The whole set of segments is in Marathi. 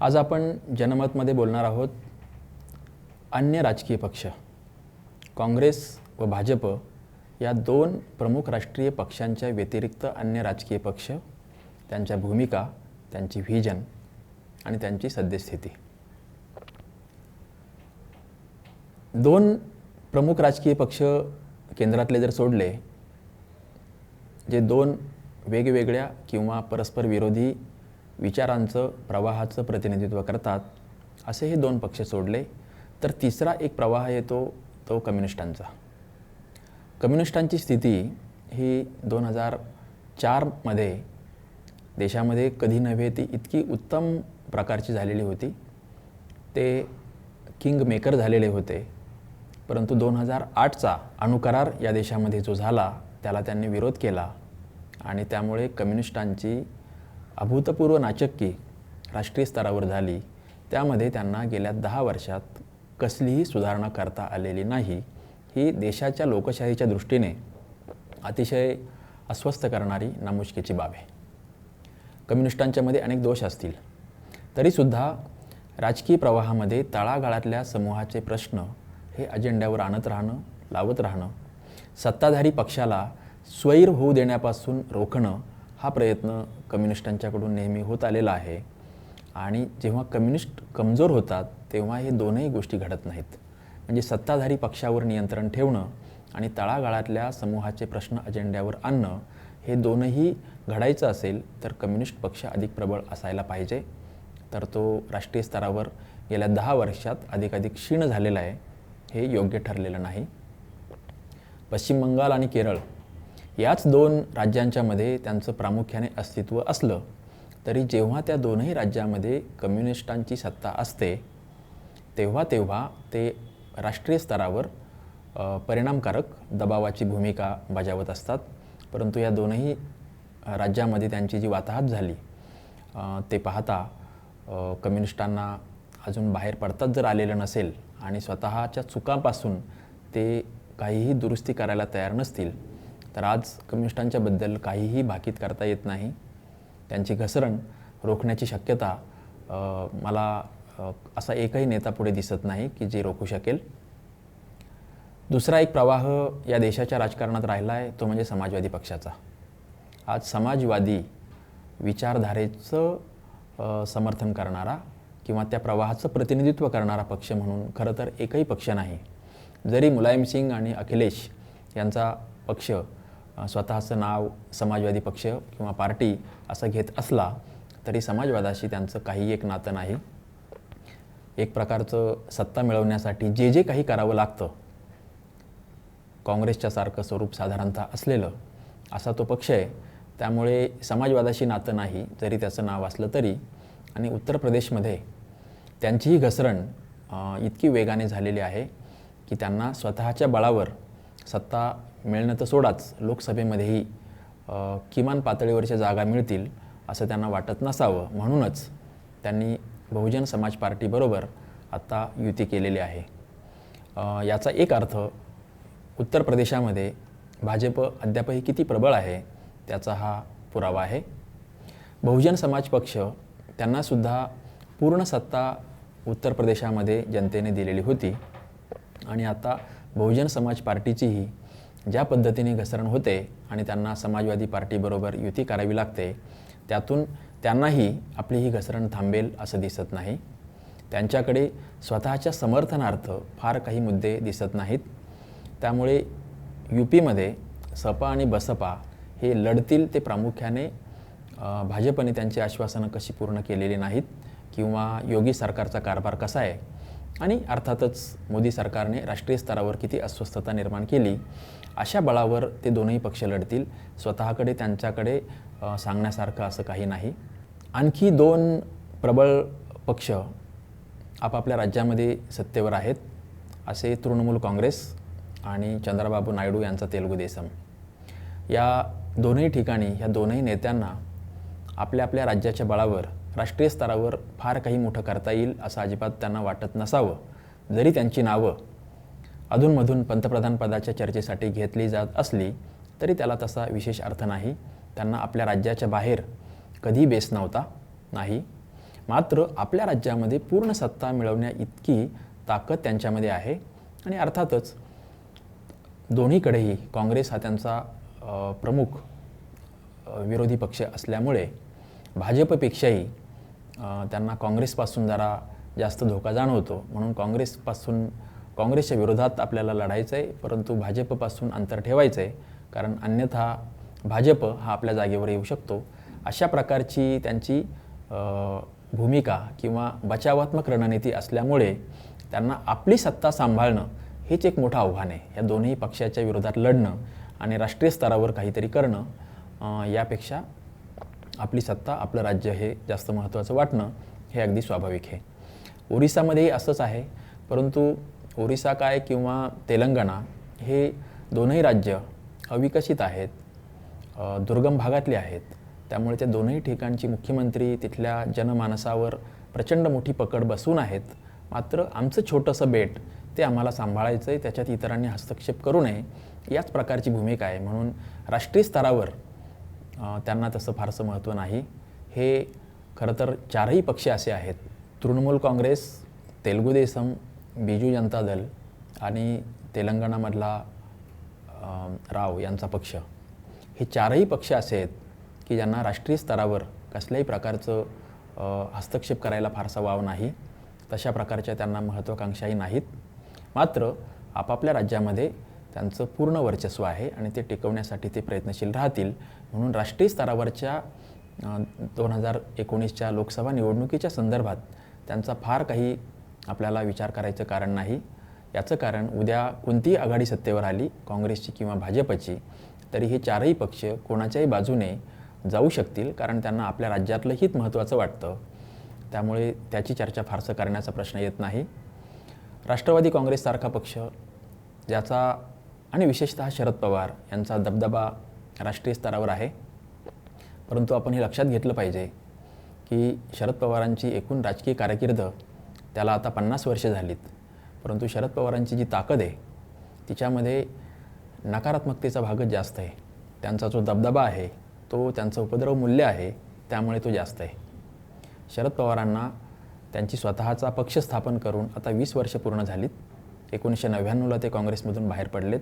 आज आपण जनमतमध्ये बोलणार आहोत अन्य राजकीय पक्ष काँग्रेस व भाजप या दोन प्रमुख राष्ट्रीय पक्षांच्या व्यतिरिक्त अन्य राजकीय पक्ष त्यांच्या भूमिका त्यांची व्हिजन आणि त्यांची सद्यस्थिती. दोन प्रमुख राजकीय पक्ष केंद्रातले जर सोडले जे दोन वेगवेगळ्या किंवा परस्पर विरोधी विचारांचं प्रवाहाचं प्रतिनिधित्व करतात असे हे दोन पक्ष सोडले तर तिसरा एक प्रवाह येतो तो कम्युनिस्टांचा. कम्युनिस्टांची स्थिती ही दोन हजार चारमध्ये देशामध्ये कधी नव्हे ती इतकी उत्तम प्रकारची झालेली होती. ते किंग मेकर झालेले होते. परंतु दोन हजार आठचा अणुकरार या देशामध्ये जो झाला त्याला त्यांनी विरोध केला आणि त्यामुळे कम्युनिस्टांची अभूतपूर्व नाचक्की राष्ट्रीय स्तरावर झाली. त्यामध्ये त्यांना गेल्या दहा वर्षात कसलीही सुधारणा करता आलेली नाही. ही देशाच्या लोकशाहीच्या दृष्टीने अतिशय अस्वस्थ करणारी नामुष्कीची बाब आहे. कम्युनिस्टांच्यामध्ये अनेक दोष असतील. तरीसुद्धा राजकीय प्रवाहामध्ये तळागाळातल्या समूहाचे प्रश्न हे अजेंड्यावर आणत राहणं लावत राहणं सत्ताधारी पक्षाला स्वैर होऊ देण्यापासून रोखणं हा प्रयत्न कम्युनिस्टांच्याकडून नेहमी होत आलेला आहे. आणि जेव्हा कम्युनिस्ट कमजोर होतात तेव्हा हे दोनही गोष्टी घडत नाहीत. म्हणजे सत्ताधारी पक्षावर नियंत्रण ठेवणं आणि तळागाळातल्या समूहाचे प्रश्न अजेंड्यावर आणणं हे दोनही घडायचं असेल तर कम्युनिस्ट पक्ष अधिक प्रबळ असायला पाहिजे. तर तो राष्ट्रीय स्तरावर गेल्या दहा वर्षात अधिकाधिक क्षीण झालेला आहे हे योग्य ठरलेलं नाही. पश्चिम बंगाल आणि केरळ याच दोन राज्यांच्यामध्ये त्यांचं प्रामुख्याने अस्तित्व असलं तरी जेव्हा त्या दोनही राज्यामध्ये कम्युनिस्टांची सत्ता असते तेव्हा तेव्हा ते राष्ट्रीय स्तरावर परिणामकारक दबावाची भूमिका बजावत असतात. परंतु या दोनही राज्यामध्ये त्यांची जी वाताहत झाली ते पाहता कम्युनिस्टांना अजून बाहेर पडताच जर आलेलं नसेल आणि स्वतःच्या चुकांपासून ते काहीही दुरुस्ती करायला तयार नसतील तर आज कम्युनिस्टांच्याबद्दल काहीही भाकीत करता येत नाही. त्यांची घसरण रोखण्याची शक्यता मला असा एकही नेता पुढे दिसत नाही की जे रोखू शकेल. दुसरा एक प्रवाह या देशाच्या राजकारणात राहिला आहे तो म्हणजे समाजवादी पक्षाचा. आज समाजवादी विचारधारेचं समर्थन करणारा किंवा त्या प्रवाहाचं प्रतिनिधित्व करणारा पक्ष म्हणून खरं तर एकही पक्ष नाही. जरी मुलायम सिंग आणि अखिलेश यांचा पक्ष स्वतःचं नाव समाजवादी पक्ष किंवा पार्टी असं घेत असला तरी समाजवादाशी त्यांचं काही एक नातं नाही. एक प्रकारचं सत्ता मिळवण्यासाठी जे जे काही करावं लागतं काँग्रेसच्या सारखं स्वरूप साधारणतः असलेलं असा तो पक्ष आहे. त्यामुळे समाजवादाशी नातं नाही जरी त्याचं नाव असलं तरी. आणि उत्तर प्रदेशमध्ये त्यांचीही घसरण इतकी वेगाने झालेली आहे की त्यांना स्वतःच्या बळावर सत्ता मिळणं तर सोडाच. लोकसभेमध्येही किमान पातळीवरच्या जागा मिळतील असं त्यांना वाटत नसावं. म्हणूनच त्यांनी बहुजन समाज पार्टीबरोबर आत्ता युती केलेली आहे. याचा एक अर्थ उत्तर प्रदेशामध्ये भाजप अद्यापही किती प्रबळ आहे त्याचा हा पुरावा आहे. बहुजन समाज पक्ष त्यांनासुद्धा पूर्ण सत्ता उत्तर प्रदेशामध्ये जनतेने दिलेली होती. आणि आता बहुजन समाज पार्टीचीही ज्या पद्धतीने घसरण होते आणि त्यांना समाजवादी पार्टीबरोबर युती करावी लागते त्यातून त्यांनाही आपली ही घसरण थांबेल असं दिसत नाही. त्यांच्याकडे स्वतःच्या समर्थनार्थ फार काही मुद्दे दिसत नाहीत. त्यामुळे यू पीमध्ये सपा आणि बसपा हे लढतील ते प्रामुख्याने भाजपने त्यांची आश्वासनं कशी पूर्ण केलेली नाहीत किंवा योगी सरकारचा कारभार कसा आहे आणि अर्थातच मोदी सरकारने राष्ट्रीय स्तरावर किती अस्वस्थता निर्माण केली अशा बळावर ते दोनही पक्ष लढतील. स्वतःकडे त्यांच्याकडे सांगण्यासारखं असं काही नाही. आणखी दोन प्रबळ पक्ष आपापल्या राज्यामध्ये सत्तेवर आहेत असे तृणमूल काँग्रेस आणि चंद्रबाबू नायडू यांचा तेलुगू देसम. या दोनही ठिकाणी ह्या दोनही नेत्यांना आपल्या आपल्या राज्याच्या बळावर राष्ट्रीय स्तरावर फार काही मोठं करता येईल असं अजिबात त्यांना वाटत नसावं जरी त्यांची नावं अधूनमधून पंतप्रधानपदाच्या चर्चेसाठी घेतली जात असली तरी त्याला तसा विशेष अर्थ नाही. त्यांना आपल्या राज्याच्या बाहेर कधी बेस नव्हता नाही. मात्र आपल्या राज्यामध्ये पूर्ण सत्ता मिळवण्या इतकी ताकद त्यांच्यामध्ये आहे आणि अर्थातच दोन्हीकडेही काँग्रेस हा त्यांचा प्रमुख विरोधी पक्ष असल्यामुळे भाजपपेक्षाही त्यांना काँग्रेसपासून जरा जास्त धोका जाणवतो. म्हणून काँग्रेसपासून काँग्रेसच्या विरोधात आपल्याला लढायचं आहे परंतु भाजपपासून अंतर ठेवायचं आहे कारण अन्यथा भाजप हा आपल्या जागेवर येऊ शकतो. अशा प्रकारची त्यांची भूमिका किंवा बचावात्मक रणनीती असल्यामुळे त्यांना आपली सत्ता सांभाळणं हेच एक मोठं आव्हान आहे. या दोन्ही पक्षाच्या विरोधात लढणं आणि राष्ट्रीय स्तरावर काहीतरी करणं यापेक्षा आपली सत्ता आपलं राज्य हे जास्त महत्त्वाचं वाटणं हे अगदी स्वाभाविक आहे. ओरिसामध्येही असंच आहे परंतु ओरिसा काय किंवा तेलंगणा हे दोनही राज्य अविकसित आहेत दुर्गम भागातले आहेत. त्यामुळे त्या दोनही ठिकाणची मुख्यमंत्री तिथल्या जनमानसावर प्रचंड मोठी पकड बसून आहेत. मात्र आमचं छोटंसं बेट ते आम्हाला सांभाळायचं आहे त्याच्यात इतरांनी हस्तक्षेप करू नये याच प्रकारची भूमिका आहे. म्हणून राष्ट्रीय स्तरावर त्यांना तसं फारसं महत्त्व नाही. हे खरं तर चारही पक्ष असे आहेत. तृणमूल काँग्रेस तेलगू देसम बिजू जनता दल आणि तेलंगणामधला राव यांचा पक्ष. हे चारही पक्ष असे आहेत की ज्यांना राष्ट्रीय स्तरावर कसल्याही प्रकारचं हस्तक्षेप करायला फारसा वाव नाही. तशा प्रकारच्या त्यांना महत्त्वाकांक्षाही नाहीत. मात्र आपापल्या राज्यामध्ये त्यांचं पूर्ण वर्चस्व आहे आणि ते टिकवण्यासाठी ते प्रयत्नशील राहतील. म्हणून राष्ट्रीय स्तरावरच्या दोन हजार एकोणीसच्या लोकसभा निवडणुकीच्या संदर्भात त्यांचा फार काही आपल्याला विचार करायचं कारण नाही. याचं कारण उद्या कोणतीही आघाडी सत्तेवर आली काँग्रेसची किंवा भाजपची तरी हे चारही पक्ष कोणाच्याही बाजूने जाऊ शकतील कारण त्यांना आपल्या राज्यातलं हित महत्त्वाचं वाटतं. त्यामुळे त्याची चर्चा फारसं करण्याचा प्रश्न येत नाही. राष्ट्रवादी काँग्रेससारखा पक्ष ज्याचा आणि विशेषतः शरद पवार यांचा दबदबा राष्ट्रीय स्तरावर आहे. परंतु आपण हे लक्षात घेतलं पाहिजे की शरद पवारांची एकूण राजकीय कारकीर्द त्याला आता पन्नास वर्षे झालीत. परंतु शरद पवारांची जी ताकद आहे तिच्यामध्ये नकारात्मकतेचा भागच जास्त आहे. त्यांचा जो दबदबा आहे तो त्यांचं उपद्रव मूल्य आहे त्यामुळे तो जास्त आहे. शरद पवारांना त्यांची स्वतःचा पक्ष स्थापन करून आता वीस वर्ष पूर्ण झालीत. एकोणीसशे नव्याण्णवला ते काँग्रेसमधून बाहेर पडलेत.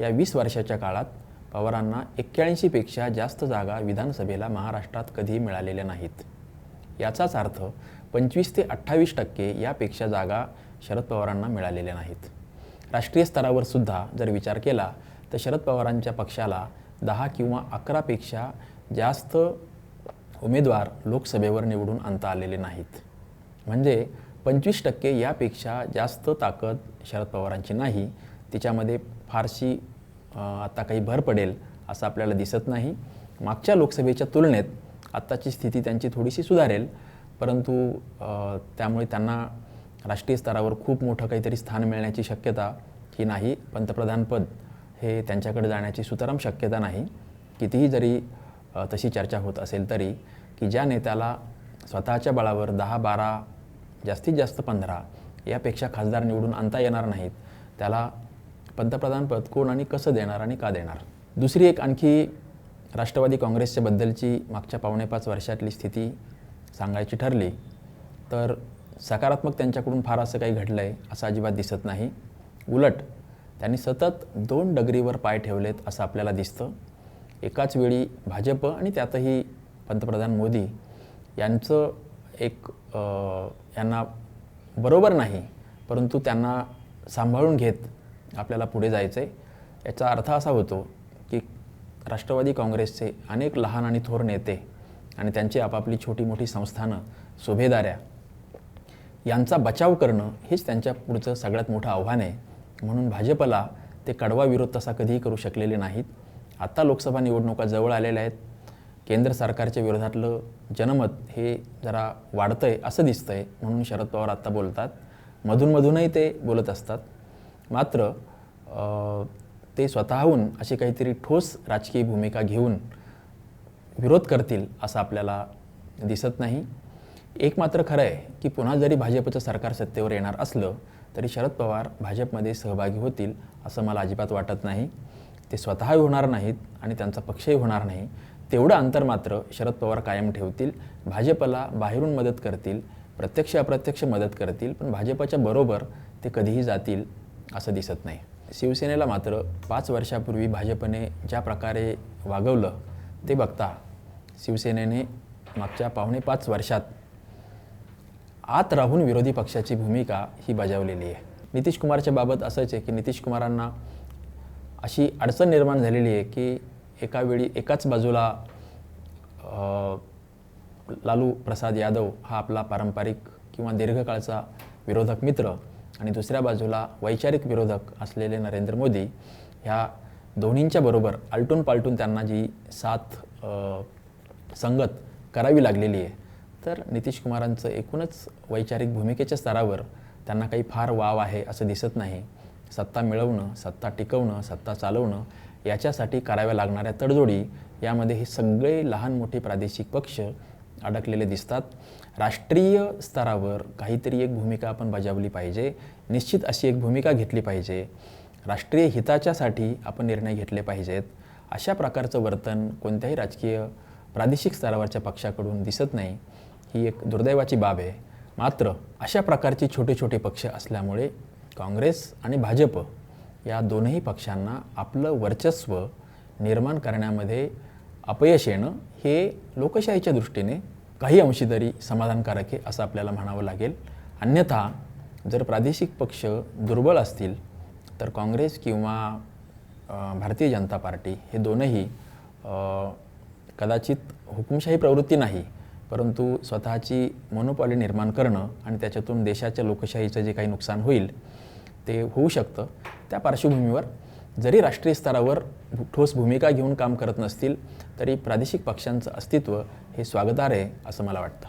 या वीस वर्षाच्या काळात पवारांना एक्क्याऐंशीपेक्षा जास्त जागा विधानसभेला महाराष्ट्रात कधीही मिळालेल्या नाहीत. याचाच अर्थ पंचवीस ते अठ्ठावीस टक्के यापेक्षा जागा शरद पवारांना मिळालेल्या नाहीत. राष्ट्रीय स्तरावर सुद्धा जर विचार केला तर शरद पवारांच्या पक्षाला दहा किंवा अकरापेक्षा जास्त उमेदवार लोकसभेवर निवडून आणता आलेले नाहीत. म्हणजे पंचवीस टक्के यापेक्षा जास्त ताकद शरद पवारांची नाही. तिच्यामध्ये फारशी आता काही भर पडेल असं आपल्याला दिसत नाही. मागच्या लोकसभेच्या तुलनेत आत्ताची स्थिती त्यांची थोडीशी सुधारेल. परंतु त्यामुळे त्यांना राष्ट्रीय स्तरावर खूप मोठं काहीतरी स्थान मिळण्याची शक्यता ही नाही. पंतप्रधानपद हे त्यांच्याकडे जाण्याची सुतराम शक्यता नाही. कितीही जरी तशी चर्चा होत असेल तरी की ज्या नेत्याला स्वतःच्या बळावर दहा बारा जास्तीत जास्त पंधरा यापेक्षा खासदार निवडून आणता येणार नाहीत. त्याला पंतप्रधानपद कोण आणि कसं देणार आणि का देणार? दुसरी एक आणखी राष्ट्रवादी काँग्रेसच्या बद्दलची मागच्या पावणे पाच वर्षातली स्थिती सांगायची ठरली तर सकारात्मक त्यांच्याकडून फार असं काही घडलं आहे असं अजिबात दिसत नाही. उलट त्यांनी सतत दोन डगरीवर पाय ठेवलेत असं आपल्याला दिसतं. एकाच वेळी भाजप आणि त्यातही पंतप्रधान मोदी यांचं एक यांना बरोबर नाही परंतु त्यांना सांभाळून घेत आपल्याला पुढे जायचं आहे याचा अर्थ असा होतो की राष्ट्रवादी काँग्रेसचे अनेक लहान आणि थोर नेते आणि त्यांची आपापली छोटी मोठी संस्थानं सुभेदाऱ्या यांचा बचाव करणं हेच त्यांच्या पुढचं सगळ्यात मोठं आव्हान आहे. म्हणून भाजपला ते कडवा विरोध तसा कधीही करू शकलेले नाहीत. आत्ता लोकसभा निवडणुका जवळ आलेल्या आहेत. केंद्र सरकारच्या विरोधातलं जनमत हे जरा वाढतं आहे असं दिसतं आहे म्हणून शरद पवार आत्ता बोलतात. मधूनमधूनही ते बोलत असतात. मात्र ते स्वतःहून अशी काहीतरी ठोस राजकीय भूमिका घेऊन विरोध करतील असं आपल्याला दिसत नाही. एक मात्र खरं आहे की पुन्हा जरी भाजपचं सरकार सत्तेवर येणार असलं तरी शरद पवार भाजपमध्ये सहभागी होतील असं मला अजिबात वाटत नाही. ते स्वतःही होणार नाहीत आणि त्यांचा पक्षही होणार नाही. तेवढं अंतर मात्र शरद पवार कायम ठेवतील भाजपला बाहेरून मदत करतील प्रत्यक्ष अप्रत्यक्ष मदत करतील पण भाजपच्या बरोबर ते कधीही जातील असं दिसत नाही. शिवसेनेला मात्र पाच वर्षापूर्वी भाजपने ज्या प्रकारे वागवलं ते बघता शिवसेनेने मागच्या पावणे पाच वर्षात आत राहून विरोधी पक्षाची भूमिका ही बजावलेली आहे. नितीश कुमारच्या बाबत असंच आहे की नितीश कुमारांना अशी अडचण निर्माण झालेली आहे की एका वेळी एकाच बाजूला लालू प्रसाद यादव हा आपला पारंपरिक किंवा दीर्घकाळचा विरोधक मित्र आणि दुसऱ्या बाजूला वैचारिक विरोधक असलेले नरेंद्र मोदी ह्या दोन्हींच्या बरोबर आलटून पालटून त्यांना जी साथ संगत करावी लागलेली आहे तर नितीश कुमारांचं एकूणच वैचारिक भूमिकेच्या स्तरावर त्यांना काही फार वाव आहे असं दिसत नाही. सत्ता मिळवणं सत्ता टिकवणं सत्ता चालवणं याच्यासाठी कराव्या लागणाऱ्या तडजोडी यामध्ये हे सगळे लहान मोठे प्रादेशिक पक्ष अडकलेले दिसतात. राष्ट्रीय स्तरावर काहीतरी एक भूमिका आपण बजावली पाहिजे. निश्चित अशी एक भूमिका घेतली पाहिजे. राष्ट्रीय हिताच्यासाठी आपण निर्णय घेतले पाहिजेत. अशा प्रकारचं वर्तन कोणत्याही राजकीय प्रादेशिक स्तरावरच्या पक्षाकडून दिसत नाही. ही एक दुर्दैवाची बाब आहे. मात्र अशा प्रकारचे छोटे छोटे पक्ष असल्यामुळे काँग्रेस आणि भाजप या दोनही पक्षांना आपलं वर्चस्व निर्माण करण्यामध्ये अपयश येणं हे लोकशाहीच्या दृष्टीने काही अंशी तरी समाधानकारक आहे असं आपल्याला म्हणावं लागेल. अन्यथा जर प्रादेशिक पक्ष दुर्बल असतील तर काँग्रेस किंवा भारतीय जनता पार्टी हे दोनही कदाचित हुकुमशाही प्रवृत्ती नाही परंतु स्वतःची मोनोपॉली निर्माण करणं आणि त्याच्यातून देशाच्या लोकशाहीचं जे काही नुकसान होईल ते होऊ शकतं. त्या पार्श्वभूमीवर जरी राष्ट्रीय स्तरावर ठोस भूमिका घेऊन काम करत नसतील तरी प्रादेशिक पक्षांचं अस्तित्व हे स्वागतार्ह आहे असं मला वाटतं.